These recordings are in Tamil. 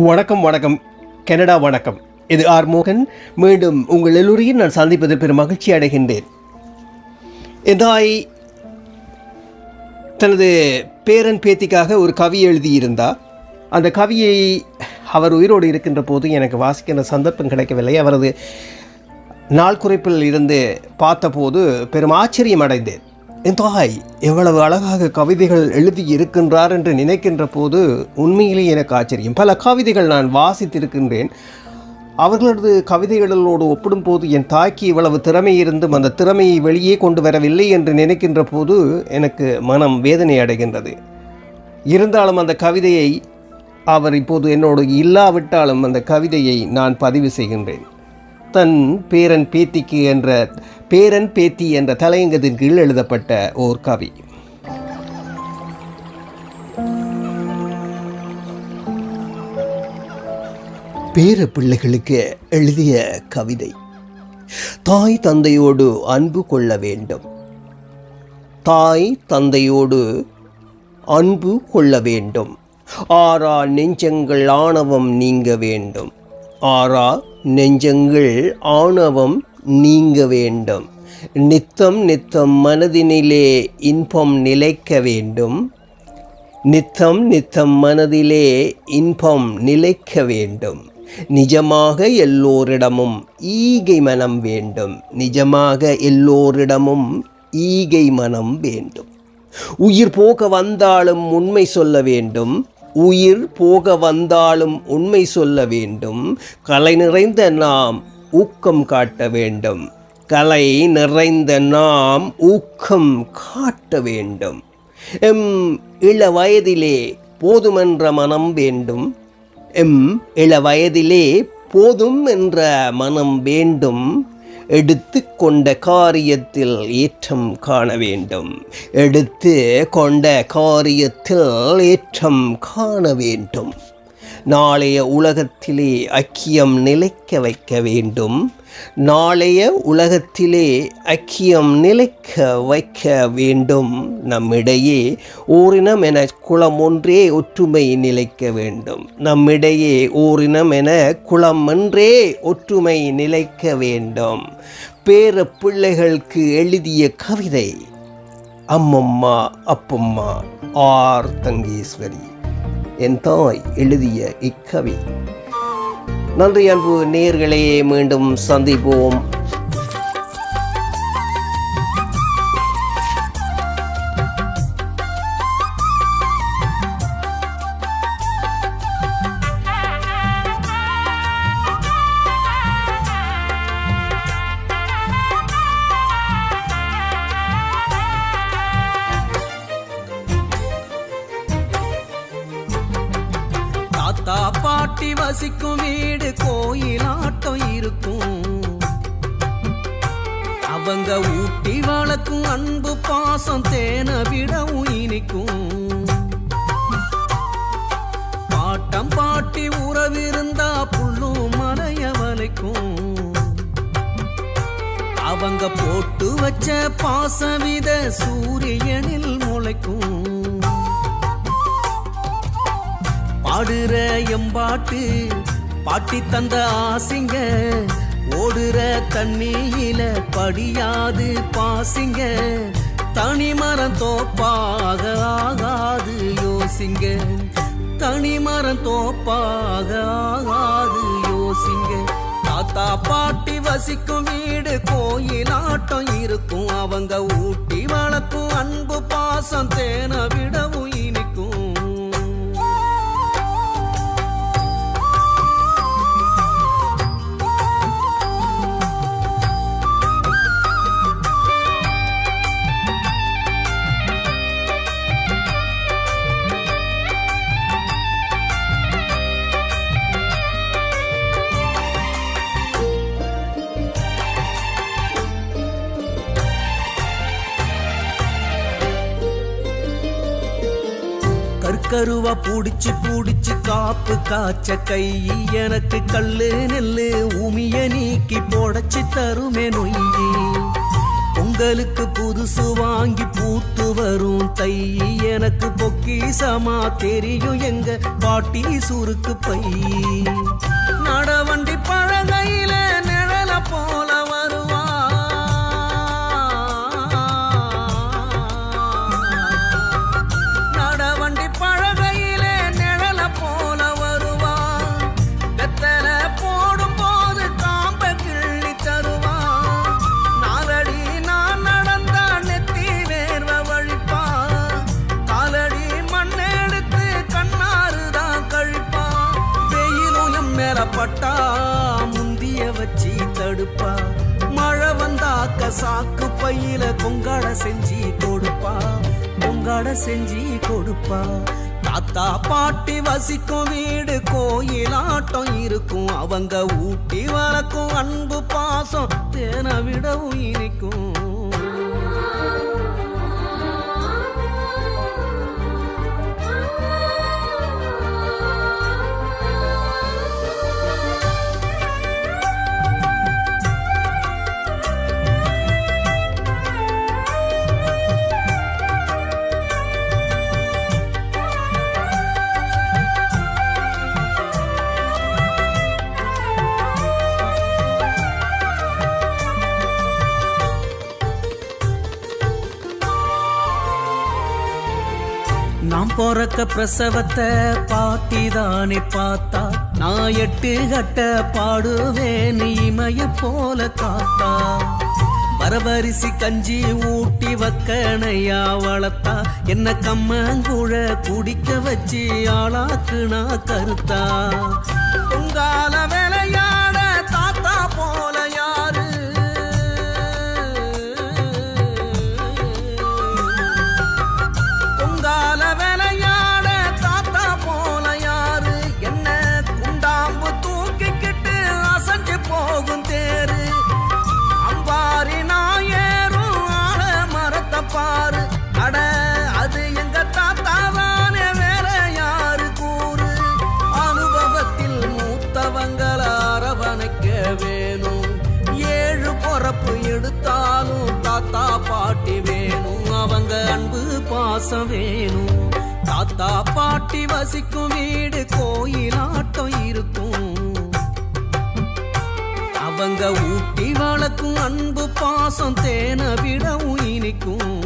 வணக்கம் வணக்கம். கனடா வணக்கம். இது ஆர் மோகன். மீண்டும் உங்கள் எல்லோரையும் நான் சந்திப்பது பெரும் மகிழ்ச்சி அடைகின்றேன். எதாய் தனது பேரன் பேத்திக்காக ஒரு கவி எழுதியிருந்தார் அந்த கவியை அவர் உயிரோடு இருக்கின்ற போது எனக்கு வாசிக்கின்ற சந்தர்ப்பம் கிடைக்கவில்லை. அவரது நாள் குறிப்பில் இருந்து பார்த்தபோது பெரும் ஆச்சரியம் அடைந்தேன். தாய் எவ்வளவு அழகாக கவிதைகள் எழுதி இருக்கின்றார் என்று நினைக்கின்ற போது உண்மையிலேயே எனக்கு ஆச்சரியம். பல கவிதைகள் நான் வாசித்திருக்கின்றேன். அவர்களது கவிதைகளோடு ஒப்பிடும்போது என் தாய்க்கு இவ்வளவு திறமை இருந்தும் அந்த திறமையை வெளியே கொண்டு வரவில்லை என்று நினைக்கின்ற போது எனக்கு மனம் வேதனை அடைகின்றது. இருந்தாலும் அந்த கவிதையை அவர் இப்போது என்னோடு இல்லாவிட்டாலும் அந்த கவிதையை நான் பதிவு செய்கின்றேன். தன் பேரன் பேத்திக்கு என்ற பேரன் பேத்தி என்ற தலையங்கத்தின் கீழ் எழுதப்பட்ட ஓர் கவி. பேர பிள்ளைகளுக்கு எழுதிய கவிதை. தாய் தந்தையோடு அன்பு கொள்ள வேண்டும். தாய் தந்தையோடு அன்பு கொள்ள வேண்டும். ஆறா நெஞ்சங்கள் ஆணவம் நீங்க வேண்டும். ஆறா நெஞ்சங்கள் ஆணவம் நீங்க வேண்டும். நித்தம் நித்தம் மனதினிலே இன்பம் நிலைக்க வேண்டும். நித்தம் நித்தம் மனதிலே இன்பம் நிலைக்க வேண்டும். நிஜமாக எல்லோரிடமும் ஈகை மனம் வேண்டும். நிஜமாக எல்லோரிடமும் ஈகை மனம் வேண்டும். உயிர் போக வந்தாலும் உண்மை சொல்ல வேண்டும். உயிர் போக வந்தாலும் உண்மை சொல்ல வேண்டும். கலை நிறைந்த நாம் ஊக்கம் காட்ட வேண்டும். கலை நிறைந்த நாம் ஊக்கம் காட்ட வேண்டும். எம் இள வயதிலே போதுமென்ற மனம் வேண்டும். எம் இள வயதிலே போதும் என்ற மனம் வேண்டும். எடுத்து கொண்ட காரியத்தில் ஏற்றம் காண வேண்டும். எடுத்து கொண்ட காரியத்தில் ஏற்றம் காண வேண்டும். நாளைய உலகத்திலே ஐக்கியம் நிலைக்க வைக்க வேண்டும். நாளைய உலகத்திலே ஐக்கியம் நிலைக்க வைக்க வேண்டும். நம்மிடையே ஓரினம் என குளம் ஒன்றே ஒற்றுமை நிலைக்க வேண்டும். நம்மிடையே ஓரினம் என குளம் ஒன்றே ஒற்றுமை நிலைக்க வேண்டும். பேர பிள்ளைகளுக்கு எழுதிய கவிதை அம்மம்மா அப்பம்மா ஆர் தங்கீஸ்வரி என் தாய் எழுதிய இக்கவி. நன்றி அன்பு நேர்களே மீண்டும் சந்திப்போம். தாத்தா பாட்டி வசிக்கும் வீடு கோயிலாட்டம் இருக்கும். அவங்க ஊட்டி வளர்க்கும் அன்பு பாசம் தேன விடவும் இனிக்கும். பாட்டம் பாட்டி உறவிருந்தா புல்லும் மலைய வலைக்கும் அவங்க போட்டு வச்ச பாசவித சூரியனில் முளைக்கும். பாடுற எம்பாட்டு பாட்டி தந்த ஆசிங்க. ஓடுற தண்ணியில படியாது பாசிங்க. தனி மரம் தோப்பாக ஆகாது யோசிங்க. தனி மரம் தோப்பாக ஆகாது யோசிங்க. தாத்தா பாட்டி வசிக்கும் வீடு கோயிலாட்டம் இருக்கும். அவங்க ஊட்டி வளர்க்கும் அன்பு பாசம் தேன விடவும் கருவா பூடிச்சு பூடிச்சு காப்பு காய்ச்ச கை எனக்கு கல்லு நெல்லு உமிய நீக்கி போடச்சு தருமே நொய்யி. பொங்க பொங்கலுக்கு புதுசு வாங்கி பூத்து வரும் தை எனக்கு பொக்கிசமா தெரியும் எங்க பாட்டி சுருக்கு பை. நடவண்டி பழகையில நிழல போல பொங்காட செஞ்சு கொடுப்பா பொங்காட செஞ்சு கொடுப்பா. தாத்தா பாட்டி வசிக்கும் வீடு கோயிலாட்டம் இருக்கும். அவங்க ஊட்டி வளர்க்கும் அன்பு பாசம் தேனை விடவும் இனிக்கும் பிறக்க பிரசவத்தை பாட்டி தானே பார்த்தா? நான் எட்டு கட்ட பாடுவேன் இமய போல காத்தா. வரவரிசி கஞ்சி ஊட்டி வக்கனையா வளர்த்தா. என்ன கம்மங்குழ குடிக்க வச்சு ஆளாக்குனா கருத்தா? பொங்கால வாசம் வேணும் தாத்தா பாட்டி வசிக்கும் வீடு கோயிலாட்டம் இருக்கும். அவங்க ஊட்டி வளர்க்கும் அன்பு பாசம் தேனை விடவும் இனிக்கும்.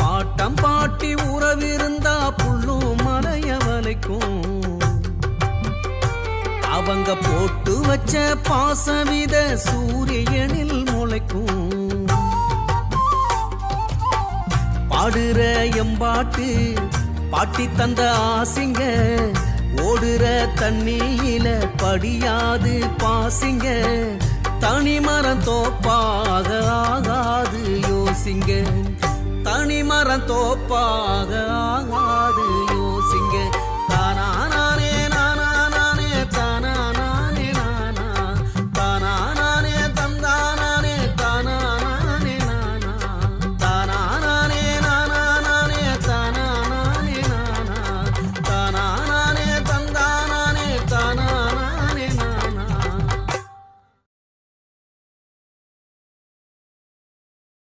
பாட்டம் பாட்டி உறவிருந்தா புள்ளும் மலைய வலைக்கும் அவங்க போட்டு வச்ச பாசவித சூரிய பாடுற எம்பாட்டு பாட்டி தந்த ஆசிங்க. ஓடுற தண்ணியில படியாது பாசிங்க. தனி மரம் தோப்பாக ஆகாது யோசிங்க. தனி மரம் தோப்பாக ஆகாது